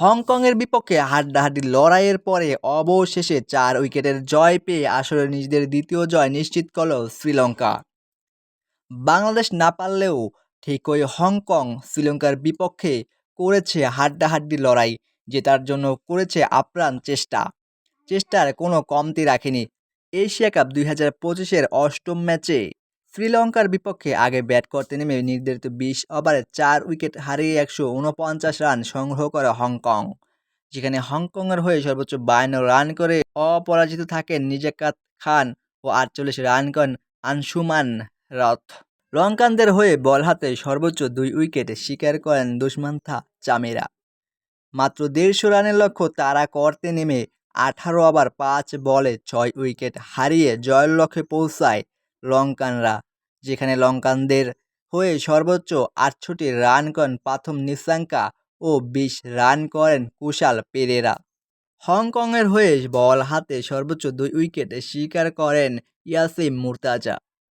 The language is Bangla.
হংকংয়ের বিপক্ষে হাড্ডাহাড্ডি লড়াইয়ের পরে অবশেষে চার উইকেটের জয় পেয়ে আসলে নিজেদের দ্বিতীয় জয় নিশ্চিত করল শ্রীলঙ্কা। বাংলাদেশ না পারলেও ঠিক ওই হংকং শ্রীলঙ্কার বিপক্ষে করেছে হাড্ডাহাড্ডি লড়াই, জেতার জন্য করেছে আপ্রাণ চেষ্টা। চেষ্টার কোনো কমতি রাখেনি। এশিয়া কাপ দুই হাজার পঁচিশের অষ্টম ম্যাচে শ্রীলঙ্কার বিপক্ষে আগে ব্যাট করতে নেমে নির্ধারিত বিশ ওভারে চার উইকেট হারিয়ে একশো উনপঞ্চাশ রান সংগ্রহ করে হংকং, যেখানে হংকংয়ের হয়ে সর্বোচ্চ বায়ান্ন রান করে অপরাজিত থাকেন নিজাকাত খান ও আটচল্লিশ রান করেন আনসুমান রথ লঙ্কানদের হয়ে বল হাতে সর্বোচ্চ দুই উইকেট শিকার করেন দুষ্মান্থা চামেরা। মাত্র দেড়শো রানের লক্ষ্য তারা করতে নেমে আঠারো ওভার পাঁচ বলে ছয় উইকেট হারিয়ে জয়ের লক্ষ্যে পৌঁছায় লঙ্কানরা। যেখানে লঙ্কানদের হয়ে সর্বোচ্চ আটষট্টি রান করেন প্রথম নিসাঙ্কা ও বিশ রান করেন কুশাল পেরেরা। হংকংয়ের হয়ে বল হাতে সর্বোচ্চ দুই উইকেট শিকার করেন ইয়াসিম মুর্তাজা।